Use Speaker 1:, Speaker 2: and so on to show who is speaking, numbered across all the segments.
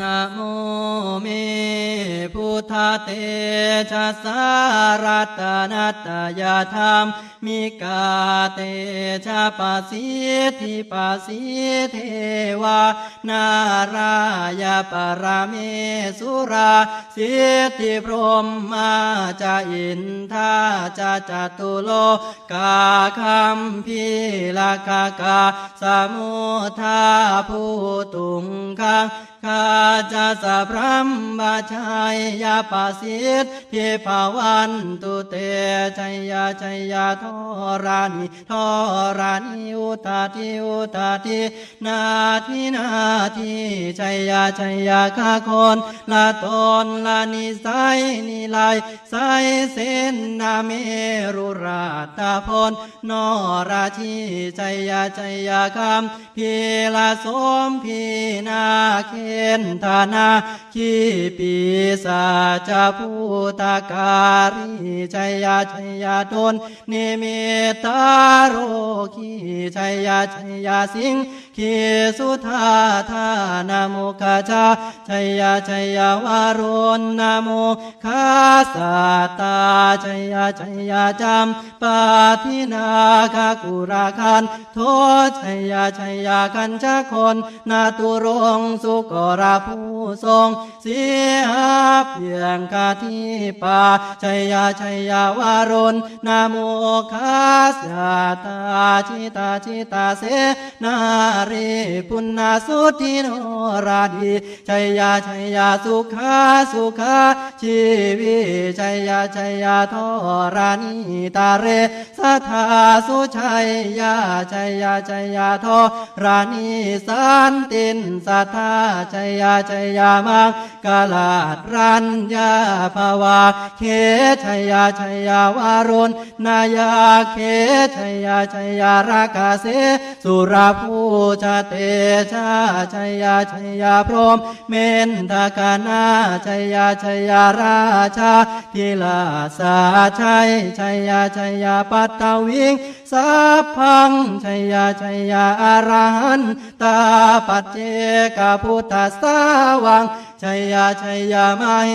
Speaker 1: นะโมเมพุทธเตชะสารตนัตยาธรรมมิกาเตชะปะสิทธิปะสิเทวา นารายปรเมสุราสิทธิพรหมาจะอินทาจะจตุโลกาคัมพีลากากาสมุทาผู้ตุงคัง ข้าจะสะพรัมบาชัยยาปาสิทธิภาวันตุเตชัยยาชัยยาทรานิทรานิอุตาทิอุตาทินาทินาทิชัยยาชัยยาข้าคนละตนละนิสัยนิลายไสยเสนนาเมรุราตาพลนราชีชัยยาชัยยาคำพีละสมพีนาเคนธานาขีปีสาจาภูตาการีชัยยาชัยยาตนนิมิตาโรคีชัยยาชัยยาสิงขีสุธาธา ชัยยาชัยยาวารุณนาโมคาสาตาชัยยาชัยยาจามปาทินาคากุราคันโทชัยยาชัยยาคันชะคนนาตุรงสุกราผู้ทรงเสียเพียงคาทีปาชัยยาชัยยาวารุณนาโมคาสาตาชิตาชิตาเสนารีปุณณสุทิโนราดีชัยยาชัยยาสุขาสุขาชีวิชัยยาชัยยาทรานิตาเรสัทธาสุชัยยาชัยยาชัยยาทรานิสันตินสัทธาชัยยาชัยยามังกาลาดรัญญาภาวาเคชัยยาชัยยาวารุณนายาเคชัยยาชัยยาราคาเสสุราภูชาเตชาชัยยาชัยยาพรมเมนทกานาชัยยาชัยยาราชาทิลาสาชัยชัยยาชัยยาปัตตวิง สัพพังชัยยาชัยยาอารันตาปัจเจกพุทธสาวังชัยยาชัยยามาเห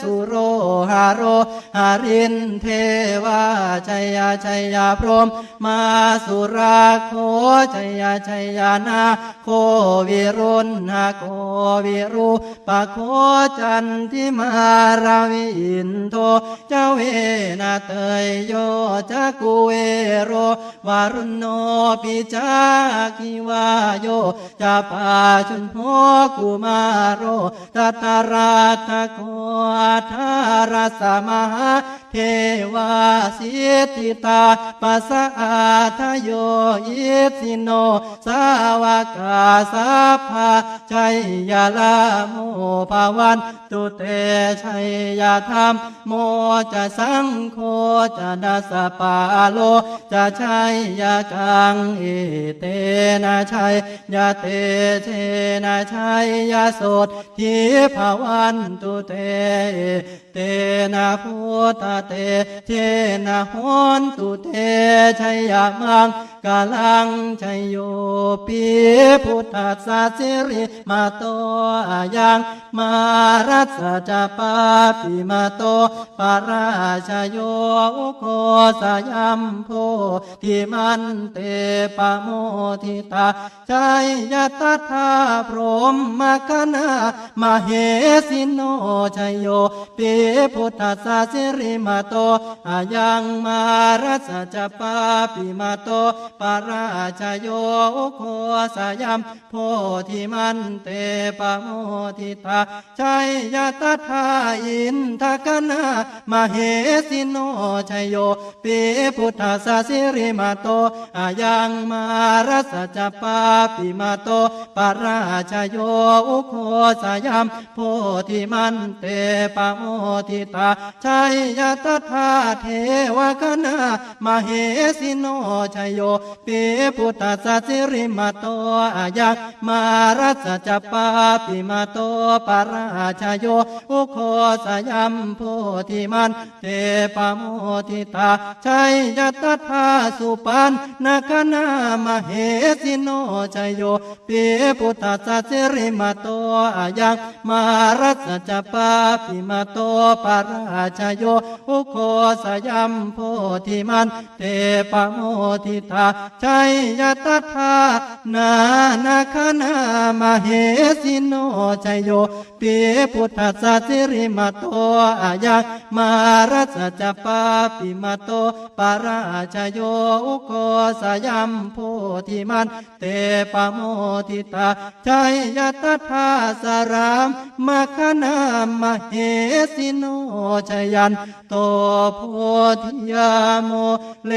Speaker 1: สุโรหาโรหารินเทวาชัยยาชัยยาพรหมมาสุราโคชัยยาชัยยานาโควิรุณนาโควิรุปะโคจันทิมาราวิอินโทเจ้าเวนาเตยโยจักุเวโรวารุณโนปิจาคิวาโยจะปาชนโหกุมาโรตัตราตะโกทารสมหาเทวาสิทธิตาปัสสะอาทโยยิสิโน สาวกาสัพพาชัยยาลาโมภาวันตุเตชัยยาธรรมโมจะสังโฆจะดัสปาโลจะชัยยากังเอเตนะชัยยาเตเชนะชัยยาสดทิภาวันตุเตเตนะพุทธเตเทนะหนตุเตชัยยามังกาลังชัยโยปีพุทธัสสะสิริมาโตอายังมารัสสะจปาปิมาโตปาราชโยโคสยัมโพทิมันเตปโมทิตาชัยยตถาพรหมคณามาเหสิโนชยโยปีพุทธสสะสิริมาโตอายังมารัสจะปาปิมาโตปาราชโยโคสยัมโพธิมันเตปโมทิตาชัยยตถาอินทกนามาเหสิโนชยโยปีพุทธสสิริมาโตอายังมารัสจะปาปิมาโตปาราชโยโคสยัมโพธิมันเตปะโมทิตาชัยยตถาเทวคณามาเหสิโนชัยโยปีพุทธสัสสิริมาโตอายังมารัสจปาปิมาโตปาราชโยอุโคสยัมโพธิมันเตปะโมทิตาชัยยตถาสุปันนาคณามเหสิโนชัยโยปีพุทธสัสสิริมาโตอายังมารัสจปาปิมาโตปาราชโยอุโคสยัมโพธิมันเตปโมทิตาชัยยตถานานาคณามเหสิโนชัยโยปีพุทธัสสิริมาโตอายังมารัสจปาปิมาโตปาราชโยอุโคสยัมโพธิมันเตปโมทิตาชัยยตถาสรามมาคณามเหสิโนชยันโตโพธิยาโมเล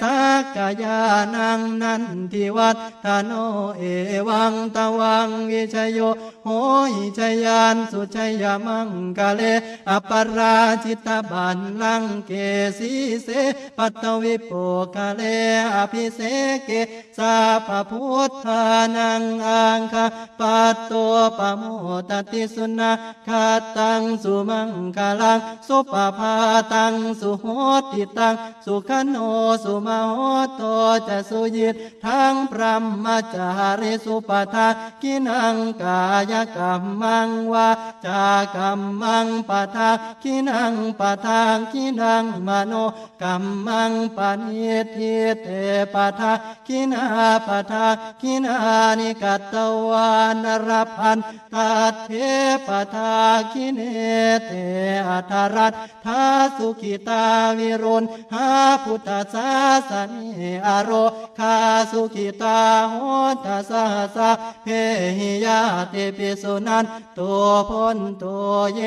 Speaker 1: สากายานังนันทิวัฒทโนเอวังตวังวิชโยโหหิชยานสุชยมังกะเลอปราชิตบันลังเกสีเสปัตวิโปกะเลอภิเสเกสาพพุทธานังอังคาปัตโตปโมตติสุนาคาตังสุมังคลังสุปภาตังสุโหติตังสุขโนสุมาโหโตจะสุยิตทั้งพระมจาริสุปทากินังกายกรรมังวาจากรรมังปทากินังปทากินังมโนกรรมังปณิทิเตปทากินาปทากินานิกัตตวานรพันตัดเทปทากิเนเตอัทารัตทาสุขิตาวิรุณหาพุทธศาสนิอโรคาสุขิตาโหตสาสะเพหิยาเตปิสุนันตัวพ้นตัวเย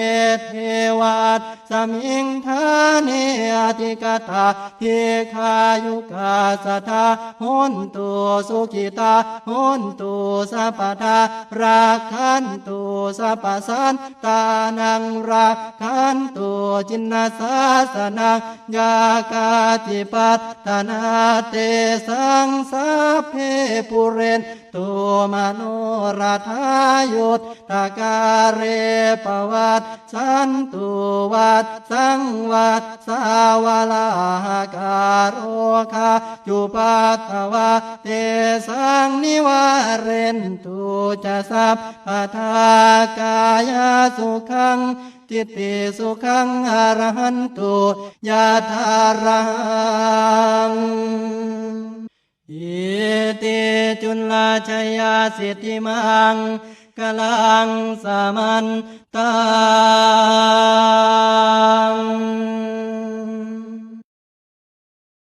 Speaker 1: เทวัตสมิงทาเนอติกตาเทคายุกาสทาโหนตัวสุขิตาโหนตัวสัพทาราคันตัวสัพสันตานังราคันตัวจินนาสาสนังยากาติปัตตนาเตสังสาเพปุเรนตัวมโนราทายุตตากาเรปวัตสันตุวัตสังวัตสาวลาการโรคาจุปัตถวาเตสังนิวาเรนตุจะสัพพทากายสุขังจิตติสุขังอรหันตุยาธารังอิติจุลาชยาสิทธิมัง กลังสามันตัง